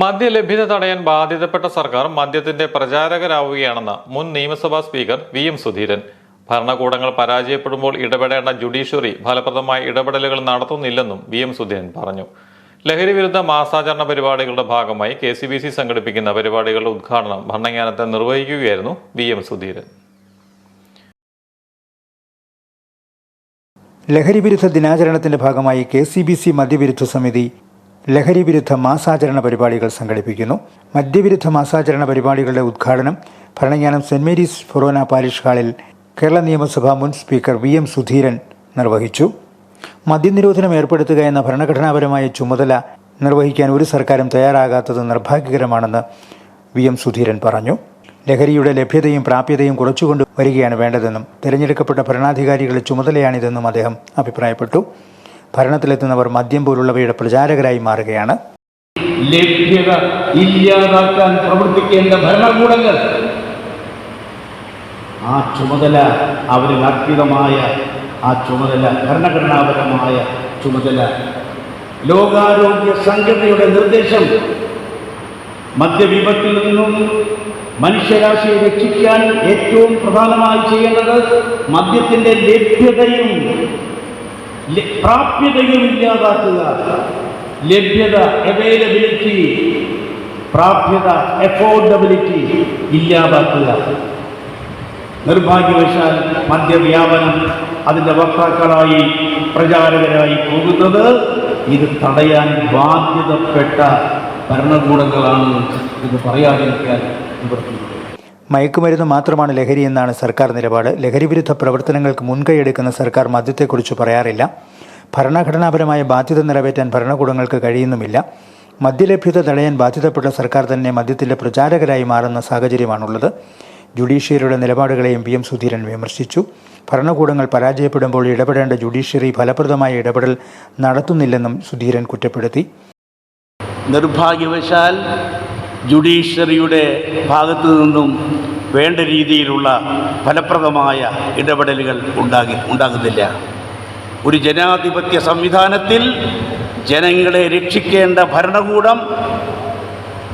മദ്യലഭ്യത തടയാൻ ബാധ്യതപ്പെട്ട സർക്കാർ മദ്യത്തിന്റെ പ്രചാരകരാവുകയാണെന്ന് മുൻ നിയമസഭാ സ്പീക്കർ വി എം സുധീരൻ. ഭരണകൂടങ്ങൾ പരാജയപ്പെടുമ്പോൾ ഇടപെടേണ്ട ജുഡീഷ്യറി ഫലപ്രദമായ ഇടപെടലുകൾ നടത്തുന്നില്ലെന്നും വി എം സുധീരൻ പറഞ്ഞു. ലഹരി വിരുദ്ധ മാസാചരണ പരിപാടികളുടെ ഭാഗമായി കെ സി ബി സി സംഘടിപ്പിക്കുന്ന പരിപാടികളുടെ ഉദ്ഘാടനം ഭരണങ്ങാനത്തെ നിർവഹിക്കുകയായിരുന്നു വി എം സുധീരൻ. ലഹരി വിരുദ്ധ ദിനാചരണത്തിന്റെ ഭാഗമായി കെ സി ബി സി മദ്യവിരുദ്ധ സമിതി ലഹരി വിരുദ്ധ മാസാചരണ പരിപാടികൾ സംഘടിപ്പിക്കുന്നു. മദ്യവിരുദ്ധ മാസാചരണ പരിപാടികളുടെ ഉദ്ഘാടനം ഭരണജ്ഞാനം സെന്റ് മേരീസ് ഫൊറോന പാരിഷ് ഹാളിൽ കേരള നിയമസഭാ മുൻ സ്പീക്കർ വി എം സുധീരൻ നിർവഹിച്ചു. മദ്യനിരോധനം ഏർപ്പെടുത്തുക എന്ന ഭരണഘടനാപരമായ ചുമതല നിർവഹിക്കാൻ ഒരു സർക്കാരും തയ്യാറാകാത്തത് നിർഭാഗ്യകരമാണെന്ന് വി എം സുധീരൻ പറഞ്ഞു. ലഹരിയുടെ ലഭ്യതയും പ്രാപ്യതയും കുറച്ചുകൊണ്ട് വരികയാണ് വേണ്ടതെന്നും തിരഞ്ഞെടുക്കപ്പെട്ട ഭരണാധികാരികളുടെ ചുമതലയാണിതെന്നും അദ്ദേഹം അഭിപ്രായപ്പെട്ടു. ഭരണത്തിലെത്തുന്നവർ മദ്യം പോലുള്ളവയുടെ പ്രചാരകരായി മാറുകയാണ്. ലഭ്യത ഇല്ലാതാക്കാൻ പ്രവർത്തിക്കേണ്ട ഭരണകൂടങ്ങൾ. ആ ചുമതല അവരിൽ അർപ്പിതമായ ആ ചുമതല ഭരണഘടനാപരമായ ചുമതല. ലോകാരോഗ്യ സംഘടനയുടെ നിർദ്ദേശം മദ്യവിപത്തിൽ നിന്നും മനുഷ്യരാശിയെ രക്ഷിക്കാൻ ഏറ്റവും പ്രധാനമായി ചെയ്യേണ്ടത് മദ്യത്തിന്റെ ലഭ്യതയും പ്രാപ്യതയും ഇല്ലാതാക്കുക. ലഭ്യത അവൈലബിലിറ്റി പ്രാപ്യത എഫോർഡബിലിറ്റി ഇല്ലാതാക്കുക. നിർഭാഗ്യവശാൽ മദ്യവ്യാപനം അതിന്റെ വക്താക്കളായി പ്രചാരകരായി പോകുന്നത് ഇത് തടയാൻ ബാധ്യതപ്പെട്ട ഭരണകൂടങ്ങളാണ് ഇത് പറയാതിരിക്കാൻ നിവർത്തിയില്ല മയക്കുമരുന്ന് മാത്രമാണ് ലഹരിയെന്നാണ് സർക്കാർ നിലപാട്. ലഹരി വിരുദ്ധ പ്രവർത്തനങ്ങൾക്ക് മുൻകൈയെടുക്കുന്ന സർക്കാർ മദ്യത്തെക്കുറിച്ച് പറയാറില്ല. ഭരണഘടനാപരമായ ബാധ്യത നിറവേറ്റാൻ ഭരണകൂടങ്ങൾക്ക് കഴിയുന്നുമില്ല. മദ്യലഭ്യത തടയാൻ ബാധ്യതപ്പെട്ട സർക്കാർ തന്നെ മദ്യത്തിന്റെ പ്രചാരകരായി മാറുന്ന സാഹചര്യമാണുള്ളത്. ജുഡീഷ്യറിയുടെ നിലപാടുകളെയും പി എം സുധീരൻ വിമർശിച്ചു. ഭരണകൂടങ്ങൾ പരാജയപ്പെടുമ്പോൾ ഇടപെടേണ്ട ജുഡീഷ്യറി ഫലപ്രദമായ ഇടപെടൽ നടത്തുന്നില്ലെന്നും സുധീരൻ കുറ്റപ്പെടുത്തി. നിർഭാഗ്യവശാൽ ജുഡീഷ്യറിയുടെ ഭാഗത്തു നിന്നും വേണ്ട രീതിയിലുള്ള ഫലപ്രദമായ ഇടപെടലുകൾ ഉണ്ടാകി ഉണ്ടാകുന്നില്ല. ഒരു ജനാധിപത്യ സംവിധാനത്തിൽ ജനങ്ങളെ രക്ഷിക്കേണ്ട ഭരണകൂടം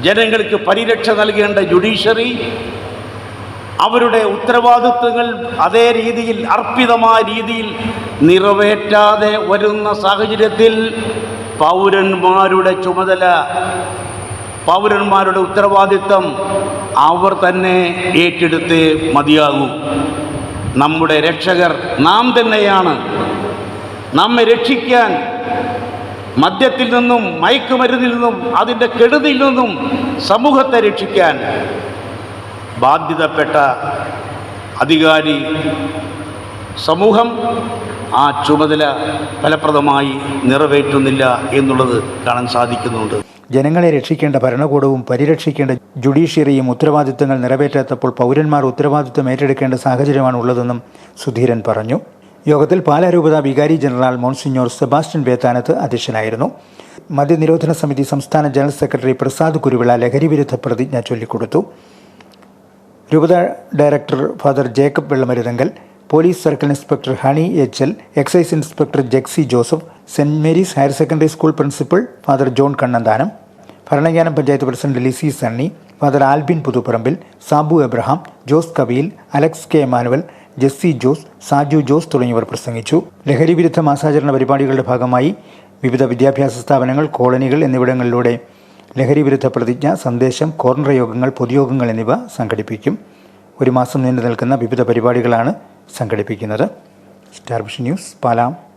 ജനങ്ങൾക്ക് പരിരക്ഷ നൽകേണ്ട ജുഡീഷ്യറി അവരുടെ ഉത്തരവാദിത്വങ്ങൾ അതേ രീതിയിൽ അർപ്പിതമായ രീതിയിൽ നിറവേറ്റാതെ വരുന്ന സാഹചര്യത്തിൽ പൗരന്മാരുടെ ചുമതല പൗരന്മാരുടെ ഉത്തരവാദിത്വം അവർ തന്നെ ഏറ്റെടുത്ത് മതിയാകൂ. നമ്മുടെ രക്ഷകർ നാം തന്നെയാണ്. നമ്മെ രക്ഷിക്കാൻ മദ്യത്തിൽ നിന്നും മയക്കുമരുന്നിൽ നിന്നും അതിന്റെ കെടുതിയിൽ നിന്നും സമൂഹത്തെ രക്ഷിക്കാൻ ബാധ്യതപ്പെട്ട അധികാരി സമൂഹം ആ ചുമതല ഫലപ്രദമായി നിറവേറ്റുന്നില്ല എന്നുള്ളത് കാണാൻ സാധിക്കുന്നുണ്ട്. ജനങ്ങളെ രക്ഷിക്കേണ്ട ഭരണകൂടവും പരിരക്ഷിക്കേണ്ട ജുഡീഷ്യറിയും ഉത്തരവാദിത്തങ്ങൾ നിറവേറ്റാത്തപ്പോൾ പൗരന്മാർ ഉത്തരവാദിത്തം ഏറ്റെടുക്കേണ്ട സാഹചര്യമാണ് ഉള്ളതെന്നും സുധീരൻ പറഞ്ഞു. യോഗത്തിൽ പാലാരൂപത വികാരി ജനറൽ മോൺസിഞ്ഞോർ സെബാസ്റ്റ്യൻ ബേത്താനത്ത് അധ്യക്ഷനായിരുന്നു. മദ്യനിരോധന സമിതി സംസ്ഥാന ജനറൽ സെക്രട്ടറി പ്രസാദ് കുരുവിള ലഹരി വിരുദ്ധ പ്രതിജ്ഞ ചൊല്ലിക്കൊടുത്തു. രൂപത director father Jacob Vellamaruthunkal police circle inspector Honey H L excise inspector Jexy Joseph saint Mary's higher secondary school principal father John Kannanthanam Bharananganam panchayat president Lizy Sunny father Albin Puthuparambil Sabu Abraham Jose Kabeel Alex K Manuel Jessy Jose Saju Jose തുടങ്ങിയവർ പ്രസംഗിച്ചു. ലഹരി വിരുദ്ധ മാസാചരണ പരിപാടികളുടെ ഭാഗമായി വിവിധ വിദ്യാഭ്യാസ സ്ഥാപനങ്ങൾ കോളനികൾ എന്നിവിടങ്ങളിലൂടെ ലഹരി വിരുദ്ധ പ്രതിജ്ഞ സന്ദേശം കോർണർ യോഗങ്ങൾ പൊതുയോഗങ്ങൾ എന്നിവ സംഘടിപ്പിക്കും. ഒരു മാസം നീണ്ടു നിൽക്കുന്ന വിവിധ പരിപാടികളാണ് സംഘടിപ്പിക്കുന്നത്. സ്റ്റാർബിഷ് ന്യൂസ് പാലാം.